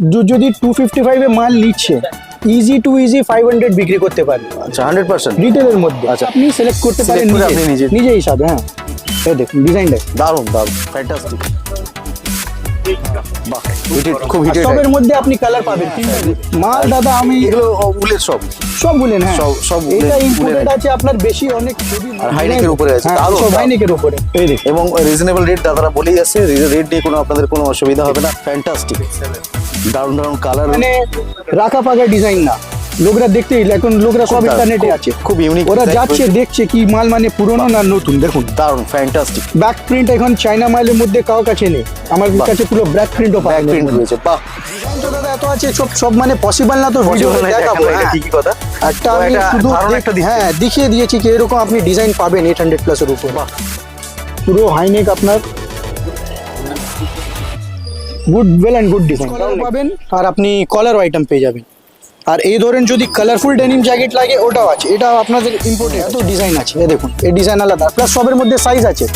যদি two fifty ফাইভে মাল নিচ্ছে easy to easy five hundred বিক্রি করতে পারবে আচ্ছা হান্ড্রেড পার্সেন্ট রিটেলের মধ্যে। আচ্ছা। আপনি সিলেক্ট করতে পারেন নিজে। নিজে। হিসাবে হ্যাঁ। এই দেখুন ডিজাইনটা দারুণ দারুণ। ফ্যান্টাস্টিক খুব হিটেড সবের মধ্যে আপনি কালার পাবেন। মাল দাদা আমি এগুলো উলের সব। সব বলেন হ্যাঁ। সব- সব এটা ইম্পোর্টেড আছে আপনার বেশি অনেক আর হাইনেকের উপরে আছে, হ্যাঁ। হাইনেকের উপরে। এই দেখুন। এবং রিজনেবল রেট দাদারা বলেই আছে রেট নিয়ে কোনো আপনাদের কোনো অসুবিধা হবে না। ফ্যান্টাস্টিক দারুণ দারুণ কালার মানে রাখা পাকা ডিজাইন না। লোকরা দেখতে এখন লোকরা সব ইন্টারনেটে আছে। খুব unique ওরা যাচ্ছে দেখছে কি মাল মানে পুরনো না নতুন দেখুন। দারুণ ফ্যান্টাস্টিক ব্যাক প্রিন্ট এখন চাইনা মালের মধ্যে কাউ কাছে নেই। আমার কাছে পুরো ব্যাক প্রিন্টও ব্যাক প্রিন্ট রয়েছে বাহ। দাদা এত আছে সব সব মানে পসিবল না তো ভিডিও দেখাবো হ্যাঁ। ঠিকই কথা। একটা আমি শুধু। হ্যাঁ দেখিয়ে দিয়েছি কি এরকম আপনি ডিজাইন পাবেন এইট হান্ড্রেড প্লাসের উপর। পুরো হাইনেক আপনার। Good well and good design পাবেন। আর আপনি কলার আইটেম পেয়ে যাবেন। আর এই ধরেন যদি কালারফুল ডেনিম জ্যাকেট লাগে ওটাও আছে। এটা আপনাদের ইম্পোর্টেড এত ডিজাইন আছে। এ দেখুন এই ডিজাইন আলাদা। প্লাস সবের মধ্যে সাইজ আছে।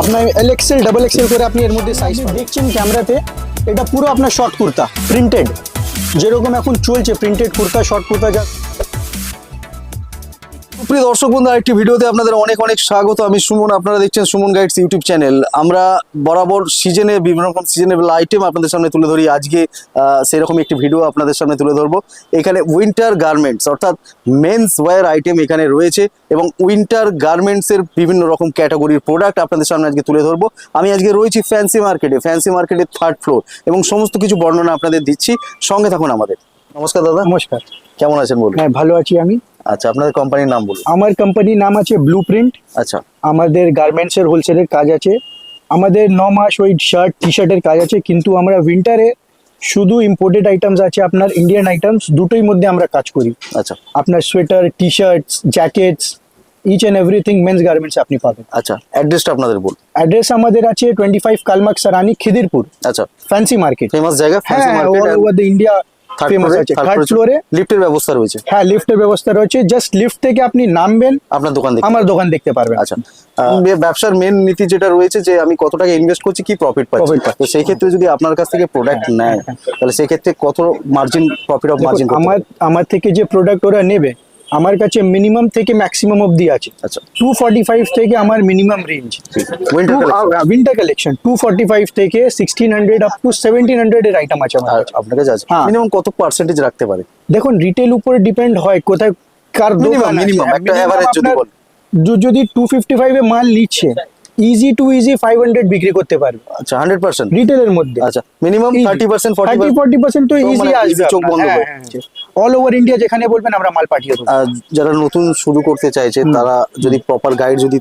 আপনার এল এক্সেল ডাবল এক্সেল করে আপনি এর মধ্যে সাইজ দেখছেন ক্যামেরাতে এটা পুরো আপনার শর্ট কুর্তা প্রিন্টেড যেরকম এখন চলছে প্রিন্টেড কুর্তা শর্ট কুর্তা যা প্রিয় দর্শক বন্ধু, আরেকটি ভিডিওতে আপনাদের অনেক অনেক স্বাগত। আমি সুমন, আপনারা দেখছেন সুমন গাইডস ইউটিউব চ্যানেল। আমরা বরাবর সিজনে, বিভিন্ন রকম সিজনেবল আইটেম আপনাদের সামনে তুলে ধরি। আজকে সেরকম একটি ভিডিও আপনাদের সামনে তুলে ধরবো। এখানে উইন্টার গার্মেন্টস অর্থাৎ মেন্স ওয়্যার আইটেম এখানে রয়েছে এবং উইন্টার গার্মেন্টসের বিভিন্ন রকম ক্যাটাগরির প্রোডাক্ট আপনাদের সামনে আজকে তুলে ধরবো। আমি আজকে রয়েছি ফ্যান্সি মার্কেটে ফ্যান্সি মার্কেটের থার্ড ফ্লোর এবং সমস্ত কিছু বর্ণনা আপনাদের দিচ্ছি। সঙ্গে থাকুন আমাদের। নমস্কার দাদা। নমস্কার। কেমন আছেন বলুন? হ্যাঁ ভালো আছি আমি। আচ্ছা আপনাদের কোম্পানির নাম বলুন। আমার কোম্পানির নাম আছে ব্লু প্রিন্ট আচ্ছা। আমাদের গার্মেন্টসের হোলসেলের কাজ আছে। আমাদের ন মাস ওই শার্ট টি শার্টের কাজ আছে কিন্তু আমরা উইন্টারে শুধু ইম্পোর্টেড আইটেমস আছে আপনার ইন্ডিয়ান আইটেমস দুটোই মধ্যে আমরা কাজ করি। আচ্ছা। আপনার sweater T shirts jackets each and everything men's garments আপনি পাবেন। আচ্ছা অ্যাড্রেসটা আপনাদের বলুন। অ্যাড্রেস আমাদের আছে twenty five Karl Marx Sarani Khidirpur. আচ্ছা। ফ্যান্সি মার্কেট ফেমাস জায়গা হ্যাঁ all over the India famous আছে থার্ড ফ্লোরে লিফটের ব্যবস্থা রয়েছে। হ্যাঁ লিফটের ব্যবস্থা রয়েছে। জাস্ট লিফট থেকে আপনি নামবেন। আপনার দোকান আমার দোকান দেখতে পারবেন। আচ্ছা ব্যবসার মেন নীতি যেটা রয়েছে যে আমি কত টাকা ইনভেস্ট করছি কি প্রফিট পাচ্ছি? তো সেই ক্ষেত্রে যদি আপনার কাছ থেকে প্রোডাক্ট নেয় তাহলে সেই ক্ষেত্রে কত মার্জিন প্রফিট অফ মার্জিন আমার আমার থেকে যে প্রোডাক্ট ওরা নেবে আমার কাছে মিনিমাম থেকে ম্যাক্সিমাম অবধি আছে। আচ্ছা। টু ফর্টি ফাইভ থেকে আমার minimum range winter collection two forty five থেকে sixteen hundred up to seventeen hundred এর আইটেম আছে আমার। আপনার কাছে আছে? হ্যাঁ। মিনিমাম কত পার্সেন্টেজ রাখতে পারে? দেখুন রিটেল উপরে ডিপেন্ড হয় কোথায় কার দোকান minimum, একটা average যদি বলেন। যদি টু ফিফটি ফাইভ এ মাল নিচ্ছে easy to easy five hundred বিক্রি করতে পারবে। আচ্ছা হান্ড্রেড পার্সেন্ট রিটেলের মধ্যে। আচ্ছা minimum thirty percent forty forty percent তো ইজি মানে আসবে চোখ বন্ধ করে। অল ওভার ইন্ডিয়া যেখানে বলবেন আমরা মাল পাঠিয়ে দেবো। আর যারা নতুন শুরু করতে চাইছে তারা যদি প্রপার গাইড যদি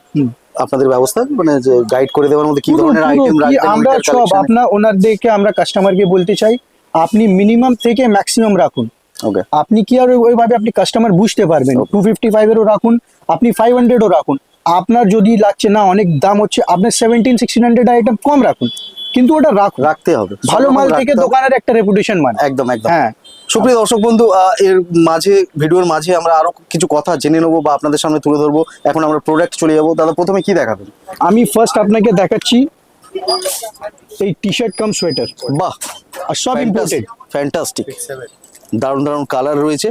আপনাদের ব্যবস্থা মানে যে গাইড করে দেওয়ার মধ্যে কি ধরনের আইটেম রাখবেন আমরা সব আপনার ওনারদেরকে আমরা কাস্টমারকে বলতে চাই আপনি মিনিমাম থেকে ম্যাক্সিমাম রাখুন। ওকে আপনি কি আর ওইভাবে আপনি কাস্টমার বুঝতে পারবেন? টু ফিফটি ফাইভেরও রাখুন আপনি ফাইভ হান্ড্রেডও রাখুন। আপনার যদি লাগছে না অনেক দাম হচ্ছে আপনার সেভেন্টিন সিক্সটিন হান্ড্রেড আইটেম কম রাখুন। কিন্তু ওটা রাখুন। রাখতে হবে। ভালো মাল থেকে দোকানের একটা রেপুটেশন মানে। একদম একদম। হ্যাঁ। সুপ্রিয় দর্শক বন্ধু এর মাঝে ভিডিওর মাঝে আমরা আরও কিছু কথা জেনে নেব বা আপনাদের সামনে তুলে ধরবো। এখন আমরা প্রোডাক্ট চলে যাব। দাদা প্রথমে কি দেখাবেন? আমি ফার্স্ট আপনাকে দেখাচ্ছি এই টি শার্ট কাম সোয়েটার বাহ! আর সব ইম্পোর্টেড ফ্যান্টাস্টিক দারুণ দারুণ কালার রয়েছে।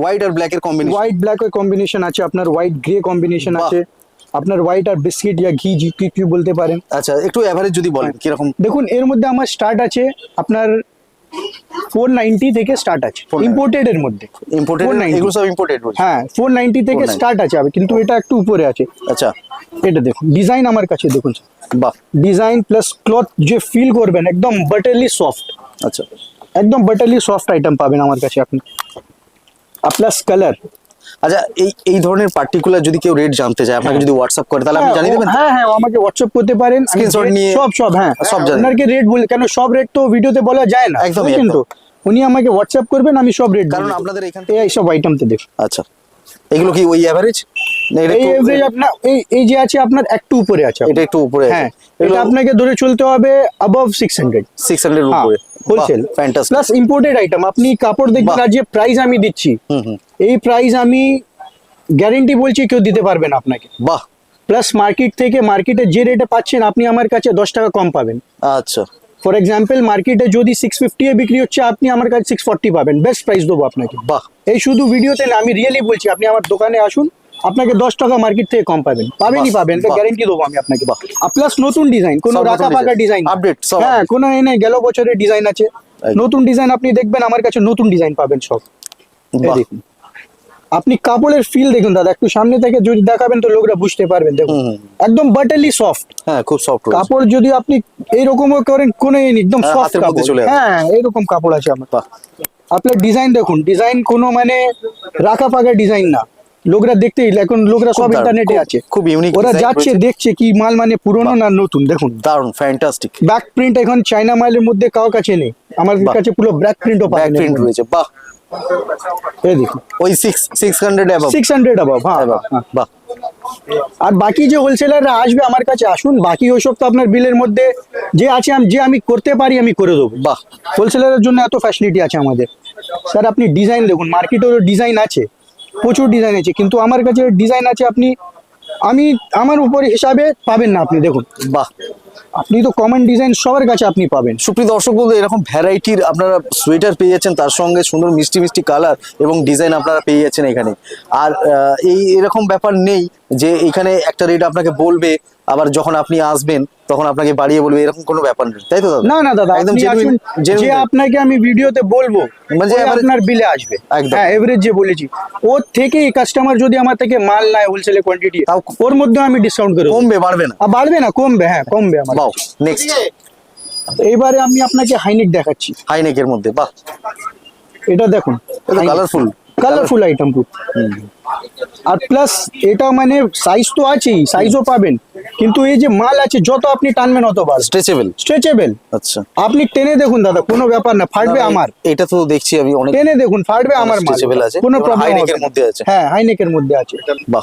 হোয়াইট আর ব্ল্যাক এর কম্বিনেশন হোয়াইট ব্ল্যাক এর কম্বিনেশন আছে আপনার হোয়াইট গ্রে কম্বিনেশন আছে আপনার হোয়াইট আর বিস্কিট ইয়া ঘি জি কি কি বলতে পারেন। আচ্ছা একটু এভারেজ যদি বলেন কীরকম? দেখুন এর মধ্যে আমার স্টার্ট আছে আপনার ফোর নাইনটি থেকে স্টার্ট আছে 490 ইম্পোর্টেড এর মধ্যে। ইম্পোর্টেড এগুলো সব ইম্পোর্টেড হ্যাঁ থেকে স্টার্ট আছে আবার কিন্তু এটা একটু উপরে আছে। আচ্ছা। এটা দেখুন ডিজাইন আমার কাছে দেখুন বাহ। ডিজাইন প্লাস ক্লথ যে ফিল করবেন একদম বাটারলি সফট আচ্ছা। একদম বাটারলি সফট আইটেম পাবেন আমার কাছে আপনি প্লাস কালার আচ্ছা এই এই ধরনের পার্টিকুলার যদি কেউ রেট জানতে চায় আপনাকে যদি হোয়াটসঅ্যাপ করে তাহলে আপনি জানিয়ে দেবেন? হ্যাঁ হ্যাঁ আমাকে হোয়াটসঅ্যাপ করতে পারেন স্ক্রিনশট নিয়ে- সব সব হ্যাঁ সব জানেন। আপনাকে রেট বলে কেন সব রেট তো ভিডিওতে বলা যায় না একদম। কিন্তু উনি আমাকে হোয়াটসঅ্যাপ করবেন আমি সব রেট কারণ আপনাদের এখান থেকে এই সব আইটেম তো দেখুন। আচ্ছা এগুলো কি ওই অ্যাভারেজ এভারেজ আপনার এই এই যে আছে আপনার একটু উপরে আছে এটা একটু উপরে হ্যাঁ এটা আপনাকে ধরে চলতে হবে অ্যাবভ সিক্স হান্ড্রেড সিক্স উপরে। Wholesale fantastic plus imported item আপনি কাপড় দেখবেন। আর যে প্রাইস আমি দিচ্ছি এই প্রাইস আমি গ্যারেন্টি বলছি কেউ দিতে পারবে না আপনাকে। বাহ। প্লাস মার্কেট থেকে মার্কেটে যে রেটে পাচ্ছেন আপনি আমার কাছে দশ টাকা কম পাবেন। আচ্ছা। ফর এক্সাম্পল মার্কেটে যদি সিক্স ফিফটি এ বিক্রি হচ্ছে আপনি আমার কাছে সিক্স ফর্টি পাবেন। বেস্ট প্রাইস দেবো আপনাকে। বাহ। এই শুধু ভিডিওতে না আমি রিয়েলি বলছি আপনি আমার দোকানে আসুন আপনাকে দশ টাকা মার্কেট থেকে কম পাবেন। পাবেনই পাবেন। গ্যারেন্টি দেবো আমি আপনাকে। প্লাস নতুন ডিজাইন কোনো রাখা পাকা ডিজাইন সব হ্যাঁ। কোনো এই নেই গেল বছরের ডিজাইন আছে। নতুন ডিজাইন আপনি দেখবেন আমার কাছে নতুন ডিজাইন পাবেন সব। দেখুন। আপনি কাপড়ের ফিল দেখুন দাদা একটু সামনে থেকে যদি দেখাবেন তো লোকরা বুঝতে পারবেন দেখুন। একদম বাটারলি সফট হ্যাঁ খুব সফট কাপড় যদি আপনি এইরকমও করেন কোনো একদম হ্যাঁ, সফট কাপড়। চলে আসবে। হ্যাঁ এইরকম কাপড় আছে আমার। আপনার ডিজাইন দেখুন ডিজাইন কোনো মানে রাখা পাকা ডিজাইন না। লোকরা দেখতেই এখন লোকরা সব ইন্টারনেটে আছে। খুব ইউনিক ওরা যাচ্ছে দেখছে কি মাল মানে পুরনো না নতুন দেখুন। দারুণ ফ্যান্টাস্টিক ব্যাক প্রিন্ট এখন চাইনা মালের মধ্যে কারও কাছে নেই। আমার কাছে পুরো ব্যাক প্রিন্টও ব্যাক প্রিন্ট রয়েছে বাহ। এই দেখুন। ওই six six hundred above six hundred above হ্যাঁ হ্যাঁ। বাহ। আর বাকি যে হোলসেলাররা আসবে আমার কাছে আসুন বাকি ওইসব তো আপনার বিলের মধ্যে যে আছে আম- যে আমি করতে পারি আমি করে দেবো। বাহ। হোলসেলারের জন্য এত ফ্যাসিলিটি আছে আমাদের। স্যার আপনি ডিজাইন দেখুন মার্কেটেরও ডিজাইন আছে। প্রচুর ডিজাইন আছে, কিন্তু আমার কাছে ডিজাইন আছে আপনি, আমি, আমার উপর হিসাবে পাবেন না আপনি, দেখুন। বাহ। আপনি তো কমন ডিজাইন সবার কাছে আপনি পাবেন। সুপ্রিয় দর্শক বন্ধু এরকম ভ্যারাইটির আপনারা সোয়েটার পেয়ে যাচ্ছেন তার সঙ্গে সুন্দর মিষ্টি মিষ্টি কালার এবং ডিজাইন আপনারা পেয়ে যাচ্ছেন এখানে। আর এই এরকম ব্যাপার নেই যে এখানে একটা রেট আপনাকে বলবে আবার যখন আপনি আসবেন তখন আপনাকে বাড়িয়ে বলবে এরকম কোনো ব্যাপার নেই। তাই তো দাদা? না না দাদা একদম যে আপনাকে আমি ভিডিওতে বলব মানে আপনার বিলে আসবে। একদম। হ্যাঁ এভারেজ যে বলেছি। ওর থেকে কাস্টমার যদি আমার থেকে মাল নেয় হোলসেলে কোয়ান্টিটি তাও ওর মধ্যে আমি ডিসকাউন্ট করে দেবো। কমবে বাড়বে না। আর বাড়বে না কমবে হ্যাঁ কমবে বাও নেক্সট এইবারে আমি আপনাকে হাইনেক দেখাচ্ছি। হাইনেকের মধ্যে বাহ। এটা দেখুন এটা কালারফুল কালারফুল আইটেম খুব আর প্লাস এটা মানে সাইজ তো আছেই সাইজও পাবেন। কিন্তু এই যে মাল আছে যত আপনি টানবেন অত বার স্ট্রেচেবল স্ট্রেচেবল আচ্ছা। আপনি টেনে দেখুন দাদা কোনো ব্যাপার না ফাটবে আমার। এটা তো দেখছি আমি অনেক টেনে দেখুন ফাটবে আমার মাল। Stretchable আছে। কোনো প্রবলেম এর মধ্যে আছে। হ্যাঁ হাইনেকের মধ্যে আছে। বাহ।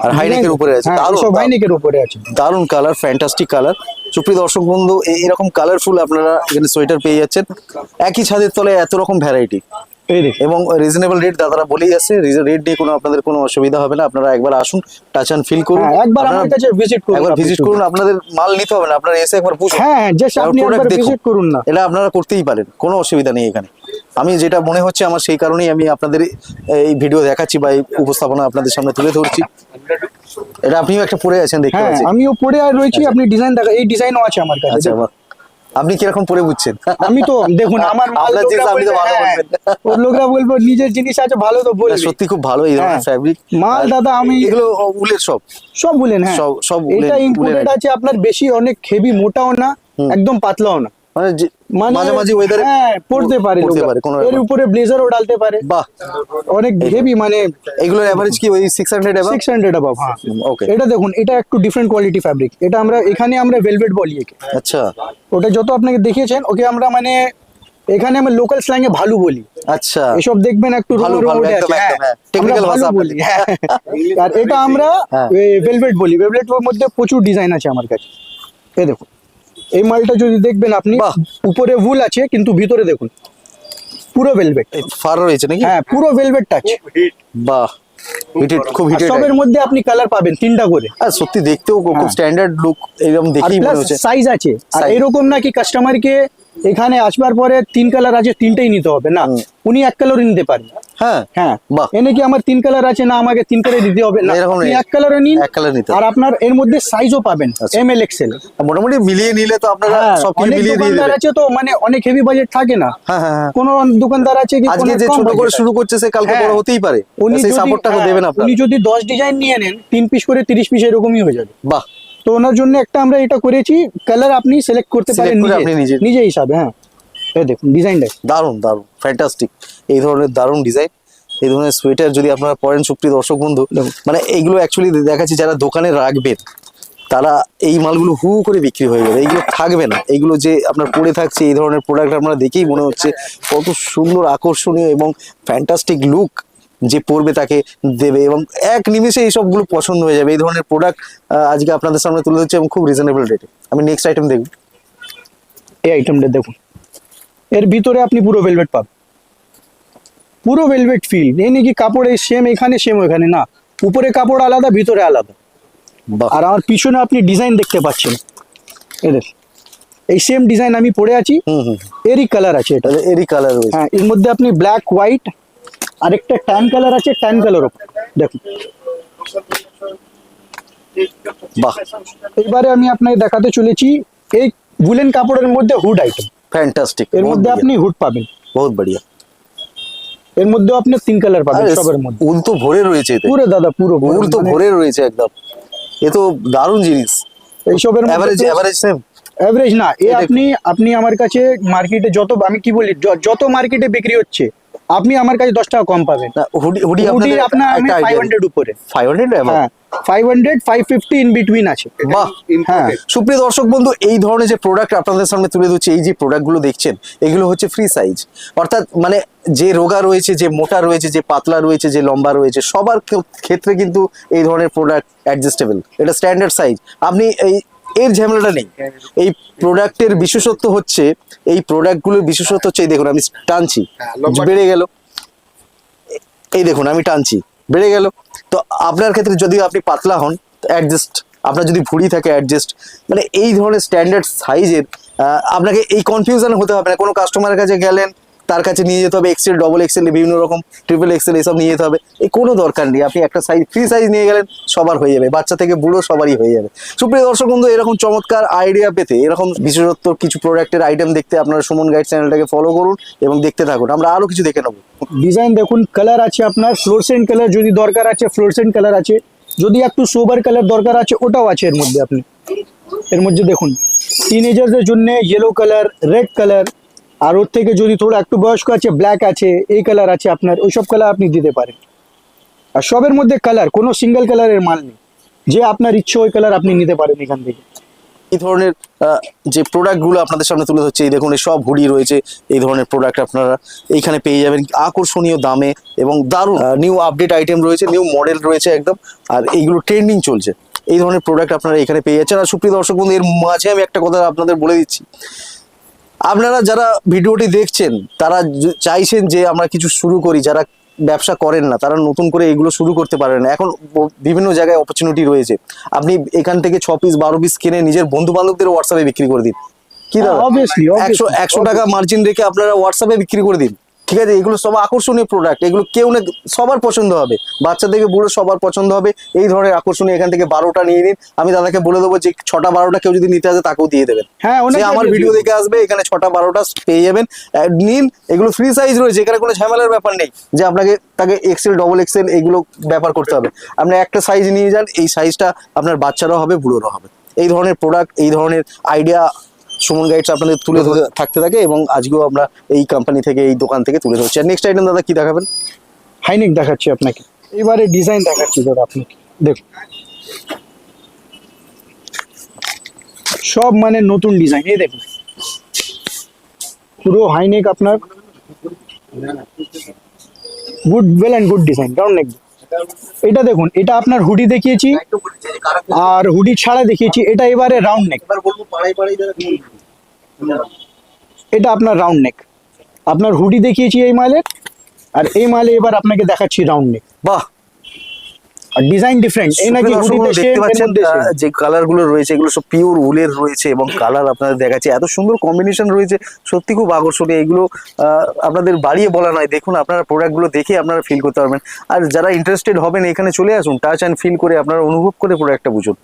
আর হাইনেকের উপরে আছে। হ্যাঁ, দারুণ সব হাইনেকের উপরে আছে। দারুণ কালার ফ্যান্টাস্টিক কালার সুপ্রিয় দর্শক বন্ধু এই- এরকম কালারফুল আপনারা এখানে সোয়েটার পেয়ে যাচ্ছেন। একই ছাদের তলায় এত রকম ভ্যারাইটি এবং রিজনেবল রেট দাদারা বলেই আছে রেট নিয়ে কোনো আপনাদের কোনো অসুবিধা হবে না আপনারা একবার আসুন টাচ অ্যান্ড ফিল করুন। একবার আমার কাছে ভিজিট করুন একবার ভিজিট করুন আপনাদের মাল নিতে হবে না আপনারা এসে একবার পুষুন। হ্যাঁ হ্যাঁ জাস্ট আপনি একবার ভিজিট করুন না। এটা আপনারা করতেই পারেন কোনো অসুবিধা নেই এখানে। আমি যেটা মনে হচ্ছে আমার সেই কারণেই আমি আপনাদের এই ভিডিও দেখাচ্ছি বা এই উপস্থাপনা আপনাদের সামনে তুলে ধরছি। এটা আপনিও একটা পরে আছেন দেখতে হ্যাঁ পাচ্ছি। আমিও পরে আর রয়েছি আপনি ডিজাইন দেখা এই ডিজাইনও আছে আমার কাছে। আচ্ছা। আপনি কীরকম পরে বুঝছেন? আমি তো দেখুন আমার আপনার জিনিস আপনি তো ভালো হ্যাঁ, বলবেন। লোকরা বলব নিজের জিনিস আছে ভালো তো বলে বলবে। সত্যি খুব ভালো এই ধরনের। ফ্যাব্রিক মাল দাদা আমি এগুলো উলের সব। সব বলেন হ্যাঁ। সব- সব উলের- এটা উলের। ইম্পোর্টেড আছে আপনার বেশি অনেক হেভি মোটাও না একদম পাতলাও না। মানে যে- মানে মাঝে মাঝে ওয়েদারে হ্যাঁ পড়তে পারে পড়তে লোকরা। পারে কোনো এর ব্যাপার না। উপরে ব্লেজারও ডালতে পারে। বাহ। অনেক হেভি মানে এগুলোর এভারেজ কি ওই সিক্স হান্ড্রেড এবার সিক্স হান্ড্রেড অ্যাবাভ হ্যাঁ। ওকে এটা দেখুন এটা একটু ডিফারেন্ট কোয়ালিটি ফ্যাব্রিক এটা আমরা এখানে আমরা ভেলভেট বলি একে। আচ্ছা। ওটা যত আপনাকে দেখিয়েছেন ওকে আমরা মানে এখানে আমরা লোকাল স্ল্যাং এ ভালু বলি। আচ্ছা। এসব দেখবেন একটু ভালু, রোমা ভালু, রোডে একদম, আছে, একদম, হ্যাঁ। আমরা Technical ভালু ভাষা বলি হ্যাঁ। আর এটা আমরা হ্যাঁ। ভেলভেট বলি। ভেলভেটের মধ্যে প্রচুর ডিজাইন আছে আমার কাছে। এই দেখুন। এই মালটা যদি দেখবেন আপনি বাহ। উপরে ভুল আছে কিন্তু ভিতরে দেখুন পুরো ভেলভেট ফার রয়েছে নাকি? হ্যাঁ পুরো ভেলভেট টাচ বাহ হিটেড খুব হিটেড সবের মধ্যে আপনি কালার পাবেন তিনটা করে। আর সত্যি দেখতেও খুব। স্ট্যান্ডার্ড লুক এরকম দেখেই মনে হচ্ছে। সাইজ আছে। আর এরকম নাকি কাস্টমারকে এখানে আসবার পরে তিন কালার আছে তিনটেই নিতে হবে না? উনি এক কালারই নিতে পারেন। হ্যাঁ। হ্যাঁ। বাহ। এনে কি আমার তিন কালার আছে না আমাকে তিন কালার দিতে হবে? না এরকম আপনি নেই। এক কালারে নিন এক colour নিতে আর আপনার এর মধ্যে সাইজও পাবেন। এম এল এক্সেল মোটামুটি মিলিয়ে নিলে তো আপনারা সব কিছু মিলিয়ে দিয়ে দেবেন আছে তো মানে অনেক হেভি বাজেট থাকে না। হ্যাঁ হ্যাঁ হ্যাঁ। কোন দোকানদার আছে কি আজকে যে ছোট করে শুরু করছে সে কালকে হ্যাঁ। বড় হতেই পারে। উনি সেই যদি- সাপোর্টটা হ্যাঁ, দেবেন আপনারা। উনি যদি দশ ডিজাইন নিয়ে নেন তিন পিস করে তিরিশ পিস এরকমই হয়ে যাবে। বাহ। তো ওনার জন্য একটা আমরা এটা করেছি কালার আপনি সিলেক্ট করতে পারেন নিজে। হিসাবে হ্যাঁ। এই দেখুন ডিজাইনটা দারুণ দারুণ ফ্যান্টাস্টিক এই ধরনের দারুণ ডিজাইন এই ধরনের সোয়েটার যদি আপনারা পরেন সুপ্রিয় দর্শক বন্ধু মানে এইগুলো অ্যাকচুয়ালি দেখাচ্ছি যারা দোকানে রাখবেন তারা এই মালগুলো হু করে বিক্রি হয়ে যাবে। এইগুলো থাকবে না। এইগুলো যে আপনার পড়ে থাকছে এই ধরনের প্রোডাক্ট আপনারা দেখেই মনে হচ্ছে কত সুন্দর আকর্ষণীয় এবং ফ্যান্টাস্টিক লুক যে পরবে তাকে দেবে এবং এক নিমেষে এই সবগুলো পছন্দ হয়ে যাবে। এই ধরনের প্রোডাক্ট আজকে আপনাদের সামনে তুলে ধরছে এবং খুব রিজনেবল রেটে আমি নেক্সট আইটেম দেখব। এই আইটেমটা দেখুন। এর ভিতরে আপনি পুরো ভেলভেট পাবেন। পুরো ভেলভেট ফিল এই নাকি কাপড় এই সেম এখানে সেম ওখানে? না। উপরে কাপড় আলাদা ভিতরে আলাদা। আর আমার পিছনে আপনি ডিজাইন দেখতে পাচ্ছেন। দেখুন। এই সেম ডিজাইন আমি পরে আছি। হুম হুম এরই কালার আছে এটা। এরই কালার হ্যাঁ এর মধ্যে আপনি ব্ল্যাক হোয়াইট আরেকটা ট্যান কালার আছে ট্যান কালার ওপর। দেখুন। বাহ। এবারে আমি আপনাকে দেখাতে চলেছি এই বুলেন কাপড়ের মধ্যে হুড আইটেম ফ্যান্টাস্টিক এর মধ্যে আপনি হুড পাবেন। বহুত বড়িয়া। এর মধ্যে আপনি তিন কালার পাবেন সবের মধ্যে। উল তো ভরে রয়েছে এতে। পুরো দাদা পুরো উল তো মানে ভরে রয়েছে একদম। এ তো দারুণ জিনিস। এইসবের এভারেজ এভারেজ সেম এভারেজ না। এ আপনি আপনি আমার কাছে মার্কেটে যত আমি কি বলি যত মার্কেটে বিক্রি হচ্ছে আপনি আমার কাছে দশ টাকা কম পাবেন। হুডি হুডি আপনার ফাইভ হান্ড্রেড উপরে। ফাইভ হান্ড্রেড হ্যাঁ five hundred five fifty in between আছে। বাহ হ্যাঁ। সুপ্রিয় দর্শক বন্ধু এই ধরনের যে প্রোডাক্ট আপনাদের সামনে তুলে ধরছে এই যে প্রোডাক্টগুলো দেখছেন এগুলো হচ্ছে ফ্রি সাইজ অর্থাৎ মানে যে রোগা রয়েছে যে মোটা রয়েছে যে পাতলা রয়েছে যে লম্বা রয়েছে সবার ক্ষেত্রে কিন্তু এই ধরনের প্রোডাক্ট অ্যাডজাস্টেবল এটা স্ট্যান্ডার্ড সাইজ আপনি এই এর ঝামেলাটা নেই। এই প্রোডাক্টের বিশেষত্ব হচ্ছে এই প্রোডাক্টগুলোর বিশেষত্ব হচ্ছে এই দেখুন আমি টানছি। বেড়ে গেল। এই দেখুন আমি টানছি। বেড়ে গেল। তো আপনার ক্ষেত্রে যদি আপনি পাতলা হন অ্যাডজাস্ট আপনার যদি ভুঁড়ি থাকে অ্যাডজাস্ট মানে এই ধরনের স্ট্যান্ডার্ড সাইজের আপনাকে এই কনফিউশন হতে হবে না। কোনো কাস্টমারের কাছে গেলেন তার কাছে নিয়ে যেতে হবে এক্সেল ডবল এক্সেল বিভিন্ন রকম ট্রিপল এক্সেল এসব নিয়ে যেতে হবে। এই কোনো দরকার নেই। আপনি একটা সাইজ ফ্রি সাইজ নিয়ে গেলেন, সবার হয়ে যাবে। বাচ্চা থেকে বুড়ো সবারই হয়ে যাবে। সুপ্রিয় দর্শক বন্ধু, এরকম চমৎকার আইডিয়া পেতে, এরকম বিশেষত্ব কিছু প্রোডাক্টের আইটেম দেখতে আপনারা সুমন গাইড চ্যানেলটাকে ফলো করুন এবং দেখতে থাকুন। আমরা আরও কিছু দেখে নেব। ডিজাইন দেখুন কালার আছে আপনার ফ্লোরসেন্ট কালার যদি দরকার আছে ফ্লোরসেন্ট কালার আছে। যদি একটু সোবার কালার দরকার আছে, ওটাও আছে এর মধ্যে আপনি। এর মধ্যে দেখুন টিনেজারদের জন্য ইয়েলো কালার রেড কালার আর ওর থেকে যদি থোড়া একটু বয়স্ক আছে ব্ল্যাক আছে, এই কালার আছে আপনার, ওইসব কালার আপনি দিতে পারেন। আর সবের মধ্যে কালার কোনো সিঙ্গেল কালারের মাল নেই। যে আপনার ইচ্ছে ওই কালার আপনি নিতে পারেন এখান থেকে। এই ধরনের যে প্রোডাক্টগুলো আপনাদের সামনে তুলে ধরছে, এই দেখুন সব হুডি রয়েছে, এই ধরনের প্রোডাক্ট আপনারা এইখানে পেয়ে যাবেন। আকর্ষণীয় দামে এবং দারুণ নিউ আপডেট আইটেম রয়েছে নিউ মডেল রয়েছে একদম, আর এইগুলো ট্রেন্ডিং চলছে। এই ধরনের প্রোডাক্ট আপনারা এখানে পেয়ে যাচ্ছেন। আর সুপ্রিয় দর্শক বন্ধু, এর মাঝে আমি একটা কথা আপনাদের বলে দিচ্ছি। আপনারা যারা ভিডিওটি দেখছেন তারা চাইছেন যে আমরা কিছু শুরু করি যারা ব্যবসা করেন না তারা নতুন করে এগুলো শুরু করতে পারেন না। এখন বিভিন্ন জায়গায় অপরচুনিটি রয়েছে। আপনি এখান থেকে ছ পিস বারো পিস কিনে নিজের বন্ধু বান্ধবদের হোয়াটসঅ্যাপে বিক্রি করে দিন। কি দাদা একশো একশো টাকা মার্জিন রেখে আপনারা হোয়াটসঅ্যাপে বিক্রি করে দিন। ঠিক আছে এগুলো সব আকর্ষণীয় প্রোডাক্ট এগুলো কেউ না সবার পছন্দ হবে। বাচ্চা থেকে বুড়ো সবার পছন্দ হবে এই ধরনের আকর্ষণীয় এখান থেকে বারোটা নিয়ে নিন। আমি দাদাকে বলে দেবো যে ছটা বারোটা কেউ যদি নিতে আসে তাকেও দিয়ে দেবেন। হ্যাঁ আমার ভিডিও দেখে আসবে এখানে ছটা বারোটা পেয়ে যাবেন। নিন এগুলো ফ্রি সাইজ রয়েছে এখানে কোনো ঝামেলার ব্যাপার নেই। যে আপনাকে তাকে এক্সেল ডবল এক্সেল এগুলো ব্যাপার করতে হবে। আপনি একটা সাইজ নিয়ে যান এই সাইজটা আপনার বাচ্চারাও হবে বুড়োরও হবে। এই ধরনের প্রোডাক্ট এই ধরনের আইডিয়া সুমন গাইডস আপনাদের তুলে ধরে থাকতে থাকে এবং আজকেও আমরা এই কোম্পানি থেকে এই দোকান থেকে তুলে ধরছি। আর নেক্সট আইটেম দাদা, কি দেখাবেন? হাইনেক দেখাচ্ছি আপনাকে। এবারে ডিজাইন দেখাচ্ছি দাদা আপনাকে। দেখুন। সব মানে নতুন ডিজাইন এই দেখুন। পুরো হাইনেক আপনার। Good well and good design round neck এটা দেখুন এটা আপনার হুডি দেখিয়েছি আর হুডি ছাড়া দেখিয়েছি এটা এবারে রাউন্ড নেক এটা আপনার রাউন্ড নেক আপনার হুডি দেখিয়েছি এই মালের আর এই মালে এবার আপনাকে দেখাচ্ছি রাউন্ড নেক বাহ! আর ডিজাইন ডিফারেন্ট এই নাকি দেখতে পাচ্ছেন। যে কালারগুলো রয়েছে এগুলো সব পিওর উলের রয়েছে এবং কালার আপনাদের দেখাচ্ছে। এত সুন্দর কম্বিনেশন রয়েছে সত্যি খুব আকর্ষণীয়। এগুলো আপনাদের বাড়িয়ে বলা নয়। দেখুন আপনারা প্রোডাক্টগুলো দেখে আপনারা ফিল করতে পারবেন। আর যারা ইন্টারেস্টেড হবেন এখানে চলে আসুন টাচ অ্যান্ড ফিল করে আপনারা অনুভব করে প্রোডাক্টটা বুঝুন।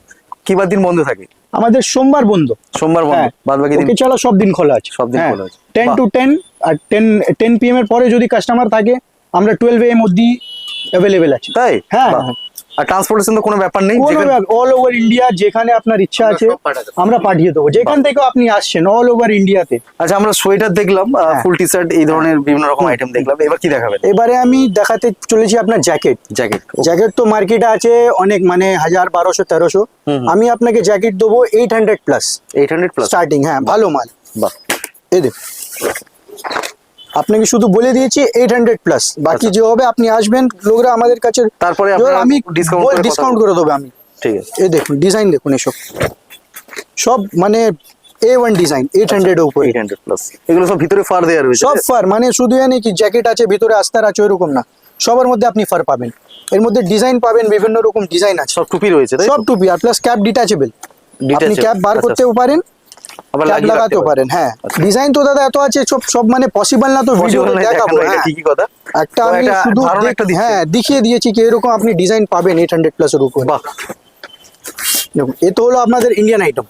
কি বার দিন বন্ধ থাকে? আমাদের সোমবার বন্ধ। সোমবার বন্ধ। হ্যাঁ। বাদ বাকি দিন চলো সব দিন খোলা আছে। সব দিন খোলা আছে। টেন বাহ। টু টেন আর টেন টেন পিএম এর পরে যদি কাস্টমার থাকে আমরা টুয়েলভ এম অব্দি অ্যাভেলেবেল আছে। তাই? হ্যাঁ। হ্যাঁ। আর ট্রান্সপোর্টেশন তো কোনো ব্যাপার নেই অল ওভার ইন্ডিয়া যেখানে আপনার ইচ্ছা আছে আমরা পাঠিয়ে দেবো। যেখান থেকেও আপনি আসছেন অল ওভার ইন্ডিয়াতে আচ্ছা আমরা সোয়েটার দেখলাম হ্যাঁ। ফুল টি শার্ট এই ধরনের বিভিন্ন রকম আইটেম দেখলাম। এবার কি দেখাবেন? এবারে আমি দেখাতে চলেছি আপনার জ্যাকেট জ্যাকেট জ্যাকেট তো মার্কেটে আছে অনেক মানে হাজার বারোশো তেরোশো। আমি আপনাকে জ্যাকেট দেবো eight hundred plus eight hundred plus starting হ্যাঁ ভালো মাল। বাহ। এই দেখুন। আপনাকে শুধু বলে দিয়েছি এইট হান্ড্রেড প্লাস বাকি আচ্ছা। যে হবে আপনি আসবেন লোকরা আমাদের কাছে। তারপরে আমি ডিসকাউন্ট করে দেবো আমি। ঠিক আছে। এই দেখুন ডিজাইন দেখুন এসব। সব মানে A one design eight hundred উপরে। এইট হান্ড্রেড প্লাস এগুলো সব ভিতরে ফার দেওয়া রয়েছে সব ফার মানে শুধু এ নেই কি জ্যাকেট আছে ভিতরে আস্তার আছে ওইরকম না। সবার মধ্যে আপনি ফার পাবেন। এর মধ্যে ডিজাইন পাবেন বিভিন্ন রকম ডিজাইন আছে। সব টুপি রয়েছে সব টুপি আর প্লাস ক্যাপ ডিটাচেবল আপনি ক্যাপ বার আচ্ছা, করতেও পারেন। ট্যাগ লাগিয়ে পারেন। পারেন হ্যাঁ। ডিজাইন তো দাদা এত আছে সব সব মানে পসিবল না তো ভিডিও দেখাবো দেখানো, এটা হ্যাঁ। কথা। একটা আমি শুধু। হ্যাঁ দেখিয়ে দিয়েছি কি এরকম আপনি ডিজাইন পাবেন এইট হান্ড্রেড প্লাসের উপর। বাহ। দেখুন এ তো হলো আপনাদের ইন্ডিয়ান আইটেম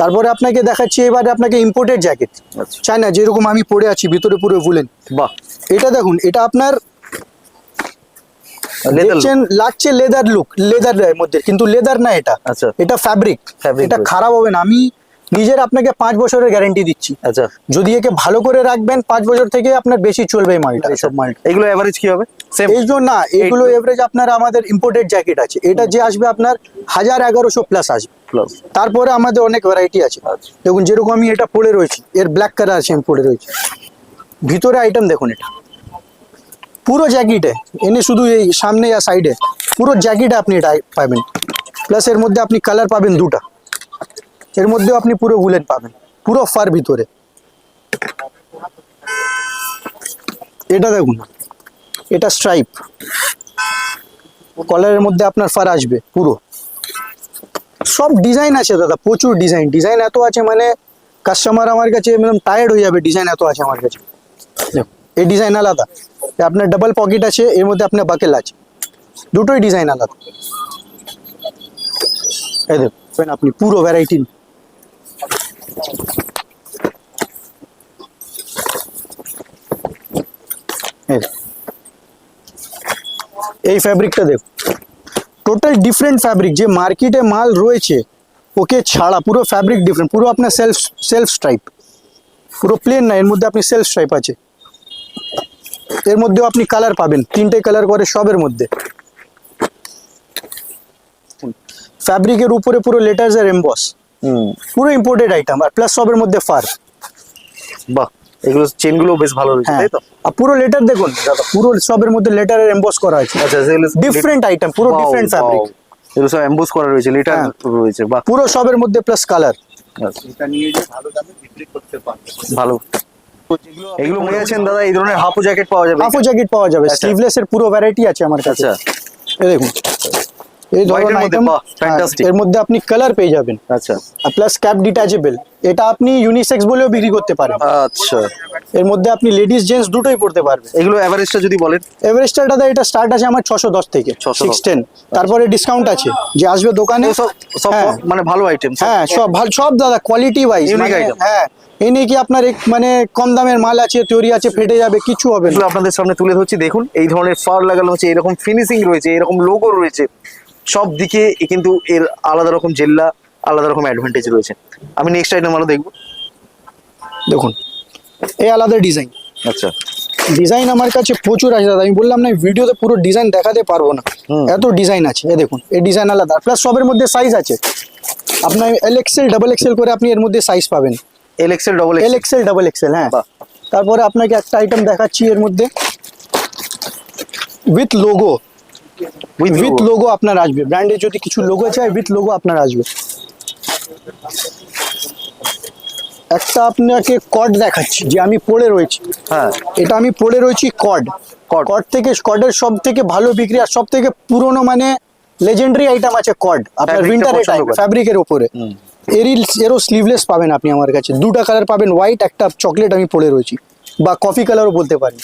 তারপরে আপনাকে দেখাচ্ছি এবারে আপনাকে ইম্পোর্টেড জ্যাকেট আচ্ছা। চায়না যেরকম আমি পরে আছি ভিতরে পুরো ভুলেন বাহ। এটা দেখুন এটা আপনার দেখছেন লাগছে লেদার লুক লেদার মধ্যে কিন্তু লেদার না এটা। আচ্ছা। এটা ফ্যাব্রিক এটা খারাপ হবে না। আমি নিজের আপনাকে পাঁচ বছরের গ্যারান্টি দিচ্ছি। আচ্ছা। যদি একে ভালো করে রাখবেন পাঁচ বছর থেকে আপনার বেশি চলবে এই মালটা। এইসব মালটা। এগুলো এভারেজ কি হবে? এই জন্য না এগুলো এভারেজ আপনার আমাদের ইম্পোর্টেড জ্যাকেট আছে। এটা যে আসবে আপনার হাজার এগারোশো প্লাস আসবে। তারপরে আমাদের অনেক ভ্যারাইটি আছে। আচ্ছা। দেখুন যেরকম আমি এটা পরে রয়েছি এর ব্ল্যাক কালার আছে আমি পরে রয়েছি। ভিতরে আইটেম দেখুন এটা। পুরো জ্যাকেটে এনে শুধু এই সামনে আর সাইডে পুরো জ্যাকেটে আপনি এটা পাবেন। প্লাস এর মধ্যে আপনি কালার পাবেন দুটা। এর মধ্যেও আপনি পুরো উলেন পাবেন। পুরো ফার ভিতরে। এটা দেখুন, এটা স্ট্রাইপ কলারের মধ্যে আপনার ফার আসবে, পুরো। সব ডিজাইন আছে দাদা, প্রচুর ডিজাইন ডিজাইন এত আছে মানে কাস্টমার আমার কাছে একদম টায়ার্ড হয়ে যাবে ডিজাইন এত আছে আমার কাছে। এই ডিজাইন আলাদা। আপনার ডাবল পকেট আছে, এর মধ্যে আপনার বাকেল আছে। দুটোই ডিজাইন আলাদা। এই দেখুন আপনি পুরো ভ্যারাইটি এই। ফ্যাব্রিকটা দেখুন টোটাল ডিফারেন্ট ফ্যাব্রিক যে মার্কেটে মাল রয়েছে, ওকে ছাড়া পুরো ফ্যাব্রিক ডিফারেন্ট পুরো আপনার সেলফ সেলফ স্ট্রাইপ পুরো প্লেন না, এর মধ্যে আপনি সেলফ স্ট্রাইপ আছে। এর মধ্যেও আপনি কালার পাবেন, তিনটে কালার করে সবের মধ্যে। ফ্যাব্রিকের উপরে পুরো লেটার্স আর এমবস পুরো ইম্পোর্টেড আইটেম আর প্লাস সবের মধ্যে ফার বাহ এগুলো চেনগুলো বেশ ভালো রয়েছে হ্যাঁ তাই তো? আর পুরো লেটার দেখুন দাদা পুরো সবের মধ্যে লেটারের এমবস করা আছে। আচ্ছা ডিফারেন্ট আইটেম পুরো ডিফারেন্ট. ফ্যাব্রিক এগুলো সব এমবোস করা রয়েছে লেটার হ্যাঁ। রয়েছে বাহ। পুরো সবের মধ্যে প্লাস কালার আচ্ছা। ভালো দামে বিক্রি করতে পারবে। ভালো। এগুলো মনে আছেন দাদা? এই ধরনের হাফ জ্যাকেট পাওয়া যাবে? হাফও জ্যাকেট পাওয়া যাবে। আচ্ছা। স্লিভলেস এর পুরো ভ্যারাইটি আছে আমার কাছে। আচ্ছা। এই দেখুন। এই এর ধরনের মধ্যে, আইটেম এর মধ্যে আপনি কালার পেয়ে যাবেন। আচ্ছা। আর প্লাস ক্যাপ ডিটাচেবল এটা আপনি ইউনিসেক্স বলেও বিক্রি করতে পারেন। আচ্ছা। এর মধ্যে আপনি লেডিস জেন্টস দুটোই পড়তে পারবে এগুলো যদি বলেন? এভারেস্টারটা এটা স্টার্ট আছে আমার থেকে 610 টেন তারপরে ডিসকাউন্ট আছে। যে আসবে দোকানে সব সব হ্যাঁ। মানে ভালো আইটেম হ্যাঁ সব ভালো সব দাদা কোয়ালিটি ওয়াইজ Unique হ্যাঁ। এই নিয়ে কি আপনার এক মানে কম দামের মাল আছে তৈরি আছে ফেটে যাবে কিছু হবে না। আপনাদের সামনে তুলে ধরছি দেখুন এই ধরনের ফার লাগানো হচ্ছে এরকম ফিনিশিং রয়েছে এরকম লোগো রয়েছে। সব দিকে কিন্তু এর আলাদা রকম জেল্লা আলাদা রকম অ্যাডভান্টেজ রয়েছে। আমি নেক্সট আইটেম আরও দেখব। দেখুন। এই আলাদা ডিজাইন আচ্ছা। ডিজাইন আমার কাছে প্রচুর আছে দাদা। আমি বললাম না ভিডিওতে পুরো ডিজাইন দেখাতে পারব না। এত ডিজাইন আছে। এ দেখুন এই ডিজাইন আলাদা। প্লাস সবের মধ্যে সাইজ আছে। আপনার এল এক্সেল ডাবল এক্সেল করে আপনি এর মধ্যে সাইজ পাবেন। L XL double L XL double XL হ্যাঁ। তারপরে আপনাকে একটা আইটেম দেখাচ্ছি এর মধ্যে। উইথ লোগো উইথ লোগো আপনার আসবে। ব্র্যান্ডের যদি কিছু লোগো চাই উইথ লোগো আপনার আসবে। একটা আপনাকে কড দেখাচ্ছি যে আমি পড়ে রয়েছি। হ্যাঁ। এটা আমি পড়ে রয়েছি কড Cod. কড থেকে কডের সব থেকে ভালো বিক্রি আর সব থেকে পুরনো মানে লেজেন্ডারি আইটেম আছে কড আপনার Fabric টা উইন্টার ফ্যাব্রিকের উপরে। এরই এরও স্লিভলেস পাবেন আপনি আমার কাছে। দুটা কালার পাবেন হোয়াইট একটা চকলেট আমি পরে রয়েছি। বা কফি কালারও বলতে পারেন।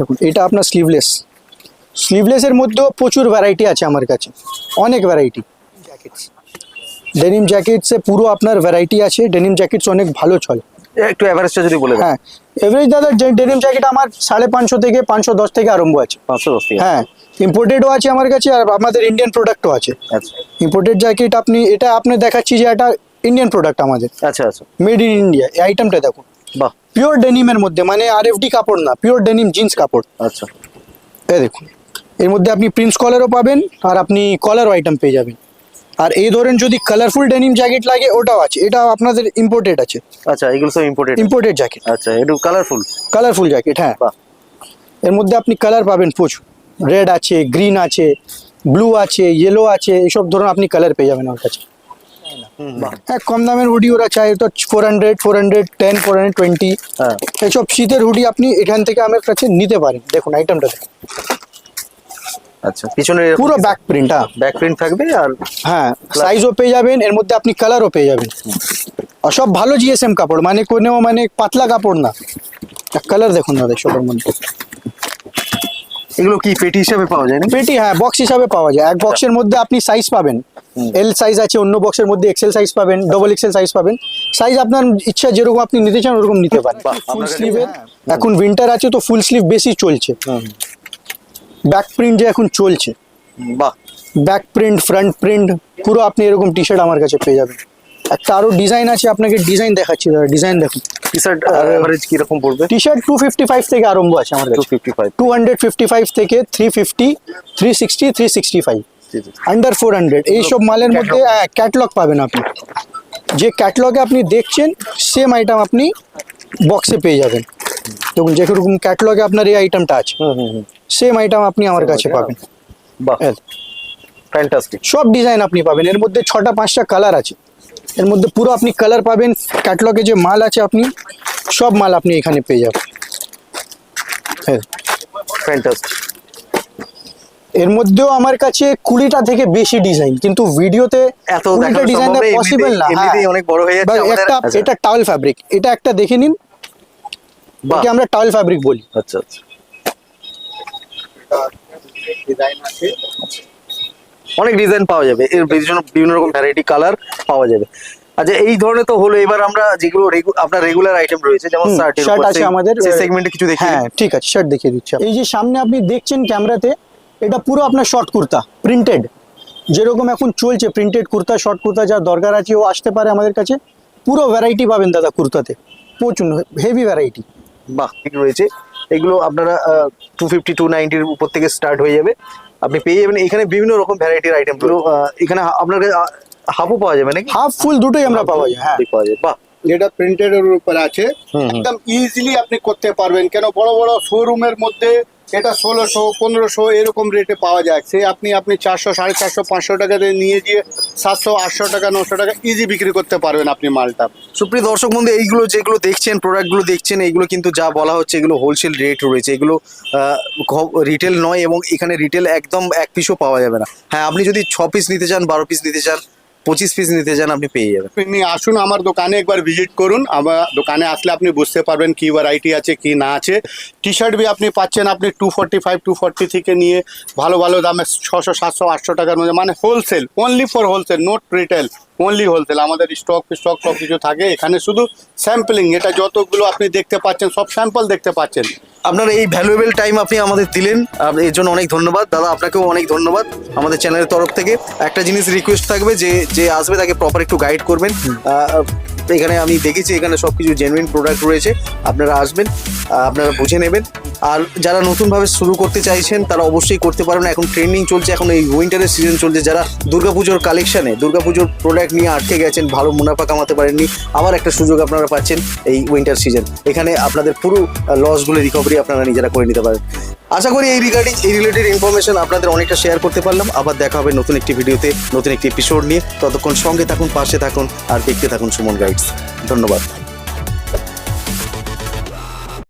দেখুন। এটা আপনার স্লিভলেস স্লিভলেসের মধ্যেও প্রচুর ভ্যারাইটি আছে আমার কাছে। অনেক ভ্যারাইটি জ্যাকেটস ডেনিম জ্যাকেটসে পুরো আপনার ভ্যারাইটি আছে। ডেনিম জ্যাকেটস অনেক ভালো চলে। একটু অ্যাভারেজটা যদি বলে হ্যাঁ। এভারেজ দাদা ডেনিম জ্যাকেট আমার সাড়ে পাঁচশো থেকে পাঁচশো দশ থেকে আরম্ভ আছে। পাঁচশো দশ হ্যাঁ। ইম্পোর্টেডও আছে আমার কাছে আর আমাদের ইন্ডিয়ান প্রোডাক্টও আছে। আচ্ছা। ইম্পোর্টেড জ্যাকেট আপনি এটা আপনি দেখাচ্ছি যে এটা ইন্ডিয়ান প্রোডাক্ট আমাদের। আচ্ছা আচ্ছা। মেড ইন ইন্ডিয়া এই আইটেমটা দেখুন। বাহ। পিওর ডেনিমের মধ্যে মানে আর এফ কাপড় না পিওর ডেনিম জিন্স কাপড়। আচ্ছা। এই দেখুন এর মধ্যে আপনি প্রিন্স কলারও পাবেন আর আপনি কলারও আইটেম পেয়ে যাবেন। আর এই ধরেন যদি কালারফুল ডেনিম জ্যাকেট লাগে ওটাও আছে এটা আপনাদের ইম্পোর্টেড আছে। আচ্ছা এগুলো সব ইম্পোর্টেড ইম্পোর্টেড জ্যাকেট আচ্ছা একটু কালারফুল কালারফুল জ্যাকেট হ্যাঁ। এর মধ্যে আপনি কালার পাবেন প্রচুর। রেড আছে গ্রিন আছে ব্লু আছে ইয়েলো আছে এইসব ধরুন আপনি কালার পেয়ে যাবেন আমার কাছে। হ্যাঁ কম দামের হুডি ওরা চাই তো four hundred four hundred ten four hundred twenty হ্যাঁ। এইসব শীতের হুডি আপনি এখান থেকে আমার কাছে নিতে পারেন। দেখুন আইটেমটা দেখুন। আচ্ছা পিছনে পুরো ব্যাক প্রিন্ট হ্যাঁ। ব্যাক প্রিন্ট থাকবে আর হ্যাঁ সাইজও পেয়ে যাবেন এর মধ্যে আপনি কালারও পেয়ে যাবেন। আর সব ভালো জিএসএম কাপড় মানে কোনো মানে পাতলা কাপড় না। কালার দেখুন দাদা সবার মধ্যে। এগুলো কি পেটি হিসাবে পাওয়া যায় না পেটি হ্যাঁ বক্স হিসাবে পাওয়া যায়। এক বক্সের মধ্যে আপনি সাইজ পাবেন। এল সাইজ আছে অন্য বক্সের মধ্যে এক্সেল সাইজ পাবেন ডবল এক্সেল সাইজ পাবেন। সাইজ আপনার ইচ্ছা যেরকম আপনি নিতে চান ওরকম নিতে পারেন। ফুল স্লিভের এখন উইন্টার আছে তো ফুল স্লিভ বেশি চলছে। ব্যাক প্রিন্ট যে এখন চলছে। বাহ। ব্যাক প্রিন্ট ফ্রন্ট প্রিন্ট পুরো আপনি এরকম টি শার্ট আমার কাছে পেয়ে যাবেন। একটা আরও ডিজাইন আছে আপনাকে ডিজাইন দেখাচ্ছি ডিজাইন দেখুন। টি শার্ট এভারেজ কীরকম পড়বে? T shirt two fifty five থেকে আরম্ভ আছে হান্ড্রেড ফিফটি ফাইভ থেকে three fifty three sixty three sixty five under four hundred এইসব মালের মধ্যে ক্যাটলগ পাবেন আপনি। যে ক্যাটলগে আপনি দেখছেন সেম আইটেম আপনি বক্সে পেয়ে যাবেন। দেখুন যেরকম ক্যাটলগে আপনার এই আইটেমটা আছে সেম আইটেম আপনি আমার কাছে পাবেন। বাহ। ফ্যান্টাস্টিক সব ডিজাইন আপনি পাবেন। এর মধ্যে ছটা পাঁচটা কালার আছে। এর মধ্যে পুরো আপনি কালার পাবেন ক্যাটলগে যে মাল আছে আপনি সব মাল আপনি এখানে পেয়ে যাবেন। ফ্যান্টাস্টিক এর মধ্যেও আমার কাছে কুড়িটা থেকে বেশি ডিজাইন কিন্তু ভিডিওতে এত ডিজাইন পসিবল না। এমনিতেই- এমনিতেই অনেক বড় হয়ে যাচ্ছে একটা আচ্ছা। এটা টাওয়েল ফ্যাব্রিক এটা একটা দেখে নিন। বাহ। একে আমরা টাওয়েল ফ্যাব্রিক বলি। আচ্ছা আচ্ছা। অনেক ডিজাইন পাওয়া যাবে। এর বিভিন্ন বিভিন্ন রকম ভ্যারাইটি কালার পাওয়া যাবে। আচ্ছা এই ধরনের তো হলো এবার আমরা যেগুলো আপনার রেগুলার আইটেম রয়েছে যেমন শার্টের শার্ট আছে আমাদের সেগমেন্টে কিছু দেখি হ্যাঁ ঠিক আছে শার্ট দেখিয়ে দিচ্ছি এই যে সামনে আপনি দেখছেন ক্যামেরাতে এটা পুরো আপনার শর্ট কুর্তা প্রিন্টেড যেরকম এখন চলছে প্রিন্টেড কুর্তা শর্ট কুর্তা যা দরকার আছে ও আসতে পারে আমাদের কাছে। পুরো ভ্যারাইটি পাবেন দাদা কুর্তাতে প্রচুর হেভি ভ্যারাইটি বাহ রয়েছে। এগুলো আপনারা টু ফিফটি টু নাইনটির উপর থেকে স্টার্ট হয়ে যাবে। আপনি পেয়ে যাবেন এখানে বিভিন্ন রকম ভ্যারাইটির আইটেম এখানে আপনার হাফও পাওয়া যাবে নাকি? হাফ ফুল দুটোই আমরা পাওয়া যায় হ্যাঁ। পাওয়া যাবে বাহ। যেটা প্রিন্টেড এর উপর আছে। একদম ইজিলি আপনি করতে পারবেন। কেন? বড় বড় শোরুমের মধ্যে এটা ষোলোশো পনেরোশো এরকম রেটে পাওয়া যায়। সে আপনি আপনি চারশো সাড়ে চারশো পাঁচশো টাকা দিয়ে নিয়ে গিয়ে সাতশো আটশো টাকা নশো টাকা ইজি বিক্রি করতে পারবেন আপনি মালটা। সুপ্রিয় দর্শক বন্ধু এইগুলো যেগুলো দেখছেন প্রোডাক্টগুলো দেখছেন এইগুলো কিন্তু যা বলা হচ্ছে এগুলো হোলসেল রেট রয়েছে। এগুলো রিটেল নয় এবং এখানে রিটেল একদম এক পিসও পাওয়া যাবে না। হ্যাঁ আপনি যদি ছ পিস নিতে চান বারো পিস নিতে চান পঁচিশ পিস নিতে চান, আপনি পেয়ে যাবেন। আপনি আসুন আমার দোকানে একবার ভিজিট করুন। আমার দোকানে আসলে আপনি বুঝতে পারবেন কি ভ্যারাইটি আছে, কি না আছে। টি শার্ট বি আপনি পাচ্ছেন আপনি two forty five two forty থেকে নিয়ে ভালো ভালো দামে ছশো সাতশো, আটশো টাকার মধ্যে। মানে wholesale only for wholesale not retail only wholesale আমাদের স্টক স্টক সব কিছু থাকে। এখানে শুধু স্যাম্পলিং এটা যতগুলো আপনি দেখতে পাচ্ছেন, সব স্যাম্পল দেখতে পাচ্ছেন। আপনার এই ভ্যালুয়েবল টাইম আপনি আমাদের দিলেন। এর জন্য অনেক ধন্যবাদ। দাদা আপনাকেও অনেক ধন্যবাদ আমাদের চ্যানেলের তরফ থেকে। একটা জিনিস রিকোয়েস্ট থাকবে যে যে আসবে তাকে প্রপার একটু গাইড করবেন। আহ, এখানে আমি দেখেছি এখানে সব কিছু জেনুইন প্রোডাক্ট রয়েছে। আপনারা আসবেন আপনারা বুঝে নেবেন। আর যারা নতুনভাবে শুরু করতে চাইছেন তারা অবশ্যই করতে পারবেন এখন ট্রেন্ডিং চলছে এখন এই উইন্টারের সিজন চলছে। যারা দুর্গাপুজোর কালেকশনে দুর্গাপুজোর প্রোডাক্ট নিয়ে আটকে গেছেন ভালো মুনাফা কামাতে পারেননি আবার একটা সুযোগ আপনারা পাচ্ছেন এই উইন্টার সিজন এখানে আপনাদের পুরো লসগুলো রিকভারি আপনারা নিজেরা করে নিতে পারেন। আশা করি এই রিগার্ডিং এই রিলেটেড ইনফরমেশন আপনাদের অনেকটা শেয়ার করতে পারলাম। আবার দেখা হবে নতুন একটি ভিডিওতে, নতুন একটি এপিসোড নিয়ে। ততক্ষণ সঙ্গে থাকুন, পাশে থাকুন, আর দেখতে থাকুন সুমন গাইডস ধন্যবাদ।